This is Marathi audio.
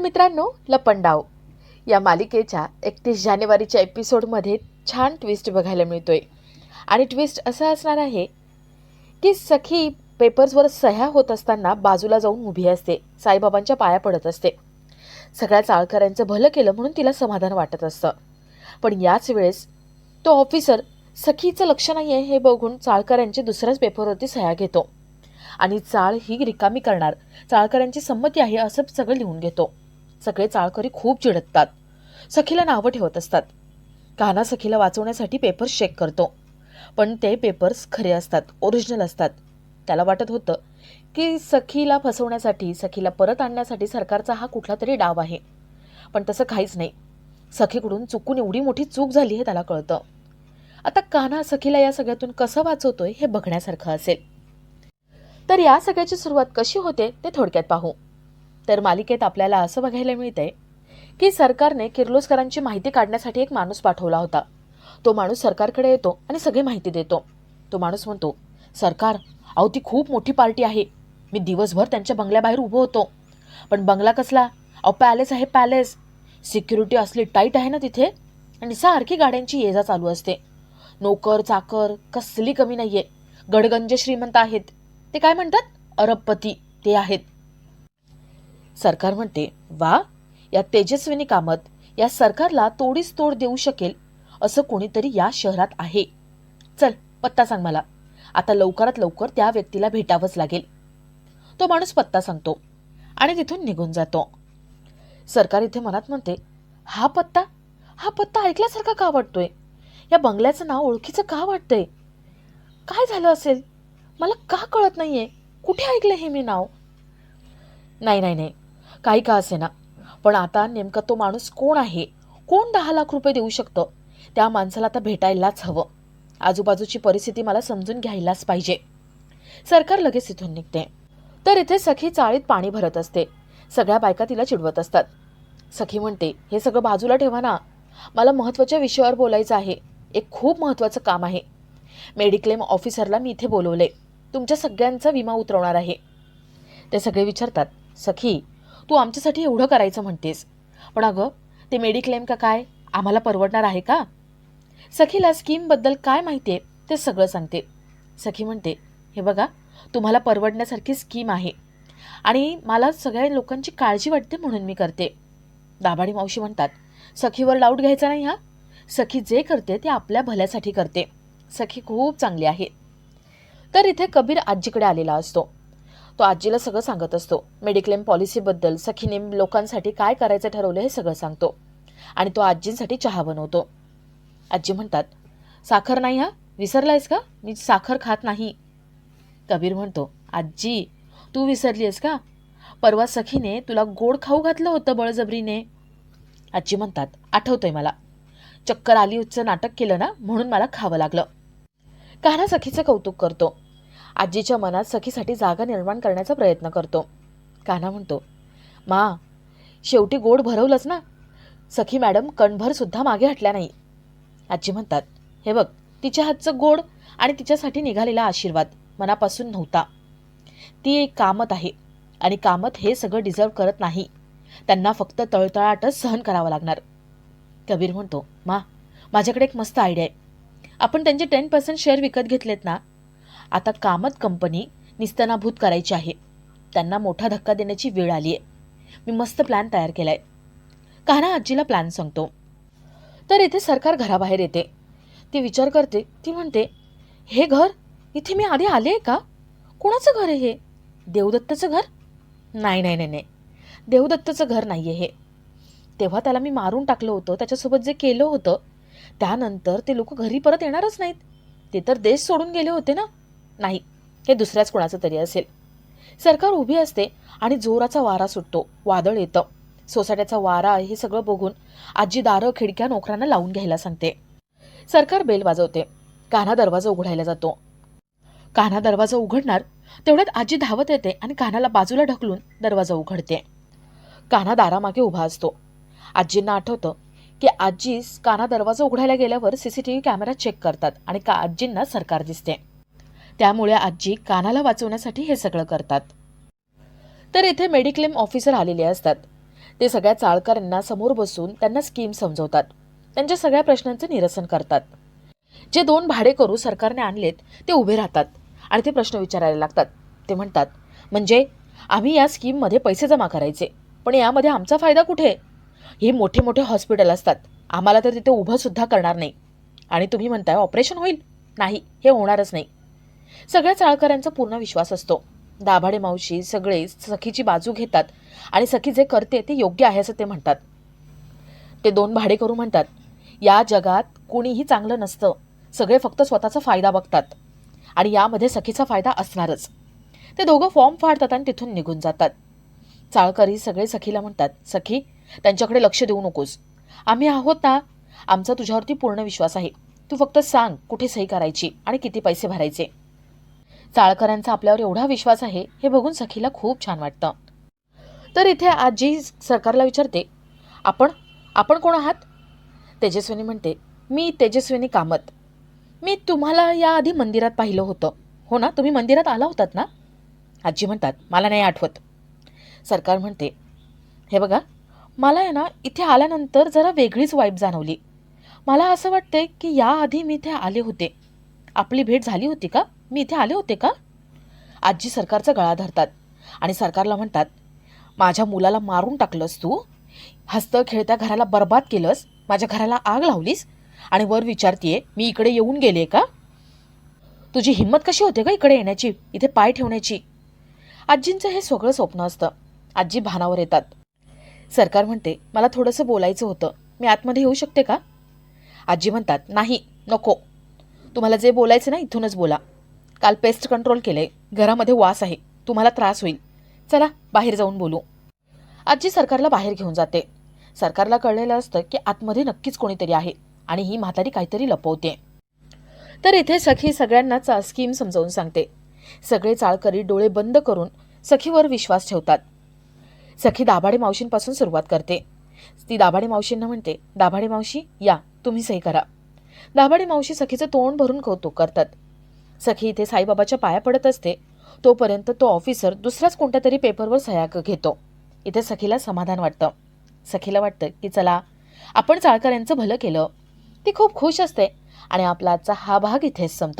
मित्रांनो लपंडाव. या मालिकेच्या एकतीस जानेवारीच्या एपिसोडमध्ये छान ट्विस्ट बघायला मिळतोय. आणि ट्विस्ट असा असणार आहे की सखी पेपर्सवर सह्या होत असताना बाजूला जाऊन उभी असते साईबाबांच्या पाया पडत असते. सगळ्या चाळकऱ्यांचं भलं केलं म्हणून तिला समाधान वाटत असतं. पण याच वेळेस तो ऑफिसर सखीचं लक्ष नाही आहे हे बघून चाळकऱ्यांचे दुसऱ्याच पेपरवरती सह्या घेतो. आणि चाळ ही रिकामी करणार चाळकऱ्यांची संमती आहे असं सगळं लिहून घेतो. सगळे चाळकरी खूप चिडतात. सखीला नावं ठेवत असतात. कान्हा सखीला वाचवण्यासाठी पेपर्स चेक करतो. पण ते पेपर्स खरे असतात ओरिजिनल असतात. त्याला वाटत होतं की सखीला फसवण्यासाठी सखीला परत आणण्यासाठी सरकारचा हा कुठला तरी डाव आहे. पण तसं काहीच नाही. सखीकडून चुकून एवढी मोठी चूक झाली हे त्याला कळतं. आता कान्हा सखीला या सगळ्यातून कसं वाचवतोय हे बघण्यासारखं असेल. तर या सगळ्याची सुरुवात कशी होते ते थोडक्यात पाहू. तर मालिकेत आपल्याला असं बघायला मिळतंय की सरकारने किर्लोस्करांची माहिती काढण्यासाठी एक माणूस पाठवला होता. तो माणूस सरकारकडे येतो आणि सगळी माहिती देतो. तो माणूस म्हणतो सरकार अहो ती खूप मोठी पार्टी आहे. मी दिवसभर त्यांच्या बंगल्याबाहेर उभं होतो. पण बंगला कसला? अहो पॅलेस आहे पॅलेस. सिक्युरिटी असली टाईट आहे ना तिथे? आणि सारखी गाड्यांची ये जा चालू असते. नोकर चाकर कसली कमी नाहीये. गडगंज श्रीमंत आहेत. ते काय म्हणतात? अरबपती ते आहेत. सरकार म्हणते वा या तेजस्विनी कामत या सरकारला तोडीस तोड देऊ शकेल असं कोणीतरी या शहरात आहे. चल पत्ता सांग मला. आता लवकरात लवकर त्या व्यक्तीला भेटावंच लागेल. तो माणूस पत्ता सांगतो आणि तिथून निघून जातो. सरकार इथे मनात म्हणते हा पत्ता? हा पत्ता ऐकल्यासारखा का वाटतोय? या बंगल्याचं नाव ओळखीचं का वाटतंय? काय झालं असेल? मला का कळत नाहीये? कुठे ऐकलं हे मी नाव? नाही नाही नाही. काही का असे ना पण आता नेमका तो माणूस कोण आहे? कोण दहा लाख रुपये देऊ शकतं? त्या माणसाला आता भेटायलाच हवं. आजूबाजूची परिस्थिती मला समजून घ्यायलाच पाहिजे. सरकार लगेच इथून निघते. तर इथे सखी चाळीत पाणी भरत असते. सगळ्या बायका तिला चिडवत असतात. सखी म्हणते हे सगळं बाजूला ठेवा ना. मला महत्त्वाच्या विषयावर बोलायचं आहे. एक खूप महत्त्वाचं काम आहे. मेडिक्लेम ऑफिसरला मी इथे बोलवले तुमच्या सगळ्यांचा विमा उतरवणार आहे. ते सगळे विचारतात सखी तू आमच्यासाठी एवढं करायचं म्हणतेस. पण अगं ते मेडिक्लेम का काय? आम्हाला परवडणार आहे का? सखीला स्कीमबद्दल काय माहिती आहे ते सगळं सांगते. सखी म्हणते हे बघा तुम्हाला परवडण्यासारखी स्कीम आहे आणि मला सगळ्या लोकांची काळजी वाटते म्हणून मी करते. दाभाडी मावशी म्हणतात सखीवर डाऊट घ्यायचा नाही हा. सखी जे करते ते आपल्या भल्यासाठी करते. सखी खूप चांगली आहे. तर इथे कबीर आजीकडे आलेला असतो. तो आजीला सगळं सांगत असतो. मेडिक्लेम पॉलिसीबद्दल सखीने लोकांसाठी काय करायचं ठरवलं हे सगळं सांगतो. आणि तो आजींसाठी चहा बनवतो. आजी म्हणतात साखर नाही हा? विसरलायस का? मी साखर खात नाही. कबीर म्हणतो आजी तू विसरली आहेस का? परवा सखीने तुला गोड खाऊ घातलं होतं बळजबरीने. आजी म्हणतात आठवतोय मला. चक्कर आली उच्च नाटक केलं ना म्हणून मला खावं लागलं. कान्हा सखीचं कौतुक करतो. आजीच्या मनात सखीसाठी जागा निर्माण करण्याचा प्रयत्न करतो. कान्हा म्हणतो मा शेवटी गोड भरवलंच ना? सखी मॅडम कणभरसुद्धा मागे हटल्या नाही. आजी म्हणतात हे बघ तिच्या हातचं गोड आणि तिच्यासाठी निघालेला आशीर्वाद मनापासून नव्हता. ती एक कामत आहे आणि कामत हे सगळं डिझर्व करत नाही. त्यांना फक्त तळतळाटच सहन करावं लागणार. कबीर म्हणतो मा माझ्याकडे एक मस्त आयडिया आहे. आपण त्यांचे टेन पर्सेंट शेअर विकत घेतलेत ना आता कामत कंपनी निस्तनाभूत करायची आहे. त्यांना मोठा धक्का देण्याची वेळ आली आहे मी मस्त प्लॅन तयार केलाय. कान्हा आजीला प्लॅन सांगतो. तर येथे सरकार घराबाहेर येते. ती विचार करते. ती म्हणते हे घर? इथे मी आधी आले का? कोणाचं घर आहे हे? देवदत्तचं घर? नाही नाही नाही नाही. देवदत्तचं घर नाही आहे हे. तेव्हा त्याला मी मारून टाकलं होतं. त्याच्यासोबत जे केलं होतं त्यानंतर ते लोक घरी परत येणारच नाहीत. ते तर देश सोडून गेले होते ना. नाही. हे दुसऱ्याच कोणाचं तरी असेल. सरकार उभी असते आणि जोराचा वारा सुटतो. वादळ येतं. सोसाट्याचा वारा हे सगळं बघून आजी दारं खिडक्या नोकरांना लावून घ्यायला सांगते. सरकार बेल वाजवते. कान्हा दरवाजा उघडायला जातो. कान्हा दरवाजा उघडणार तेवढ्यात आजी धावत येते आणि कान्हाला बाजूला ढकलून दरवाजा उघडते. कान्हा दारामागे उभा असतो. आजींना आठवतं की आजीस कान्हा दरवाजा उघडायला गेल्यावर सीसीटीव्ही कॅमेरा चेक करतात आणि का आजींना सरकार दिसते. त्यामुळे आजी कानाला वाचवण्यासाठी हे सगळं करतात. तर इथे मेडिक्लेम ऑफिसर आलेले असतात. ते सगळ्या चाळकऱ्यांना समोर बसून त्यांना स्कीम समजवतात. त्यांच्या सगळ्या प्रश्नांचं निरसन करतात. जे दोन भाडेकरू सरकारने आणलेत ते उभे राहतात आणि ते प्रश्न विचारायला लागतात. ते म्हणतात म्हणजे आम्ही या स्कीममध्ये पैसे जमा करायचे पण यामध्ये आमचा फायदा कुठे? हे मोठे मोठे हॉस्पिटल असतात. आम्हाला तर तिथे उभंसुद्धा करणार नाही. आणि तुम्ही म्हणताय ऑपरेशन होईल? नाही हे होणारच नाही. सगळ्या चाळकऱ्यांचा पूर्ण विश्वास असतो. दाभाडे मावशी सगळे सखीची बाजू घेतात आणि सखी जे करते ते योग्य आहे असं ते म्हणतात. ते दोन भाडेकरू म्हणतात. या जगात कुणीही चांगलं नसतं. सगळे फक्त स्वतःचा फायदा बघतात. आणि यामध्ये सखीचा फायदा असणारच. ते दोघं फॉर्म फाडतात आणि तिथून निघून जातात. चाळकरी सगळे सखीला म्हणतात सखी त्यांच्याकडे लक्ष देऊ नकोस. आम्ही आहोत ना. आमचा तुझ्यावरती पूर्ण विश्वास आहे. तू फक्त सांग कुठे सही करायची आणि किती पैसे भरायचे. चाळकरांचा आपल्यावर एवढा विश्वास आहे हे बघून सखीला खूप छान वाटतं. तर इथे आजी सरकारला विचारते आपण आपण कोण आहात? तेजस्विनी म्हणते मी तेजस्विनी कामत. मी तुम्हाला याआधी मंदिरात पाहिलं होतं. हो ना तुम्ही मंदिरात आला होतात ना? आजी म्हणतात मला नाही आठवत. सरकार म्हणते हे बघा मला आहे ना इथे आल्यानंतर जरा वेगळीच वाईब जाणवली. मला असं वाटतंय की याआधी मी इथे आले होते. आपली भेट झाली होती का? मी इथे आले होते का? आजी सरकारचा गळा धरतात आणि सरकारला म्हणतात माझ्या मुलाला मारून टाकलंस तू? हसतं खेळत्या घराला बर्बाद केलंस? माझ्या घराला आग लावलीस? आणि वर विचारतीये मी इकडे येऊन गेले का? तुझी हिंमत कशी होते का इकडे येण्याची इथे पाय ठेवण्याची? आजींचं हे सगळं स्वप्न असतं. आजी भानावर येतात. सरकार म्हणते मला थोडंसं बोलायचं होतं. मी आतमध्ये येऊ शकते का? आजी म्हणतात नाही नको. तुम्हाला जे बोलायचं ना इथूनच बोला. काल पेस्ट कंट्रोल केलंय. घरामध्ये वास आहे. तुम्हाला त्रास होईल. चला बाहेर जाऊन बोलू. आजी सरकारला बाहेर घेऊन जाते. सरकारला कळलेलं असतं की आतमध्ये नक्कीच कोणीतरी आहे आणि ही म्हातारी काहीतरी लपवते. तर इथे सखी सगळ्यांनाच स्कीम समजावून सांगते. सगळे चाळकरी डोळे बंद करून सखीवर विश्वास ठेवतात. सखी दाभाडे मावशींपासून सुरुवात करते. ती दाभाडे मावशींना म्हणते दाभाडे मावशी या तुम्ही सही करा. दाभाडे मावशी सखीचं तोंड भरून कौतुक करतात. सखी इथे साईबाबाच्या पाया पडत असते. तोपर्यंत तो ऑफिसर दुसऱ्याच कोणत्या तरी पेपरवर सह्या घेतो. इथे सखीला समाधान वाटतं. सखीला वाटतं की चला आपण चाळकऱ्यांचं भलं केलं. ती खूप खुश असते आणि आपला आजचा हा भाग इथेच संपतो.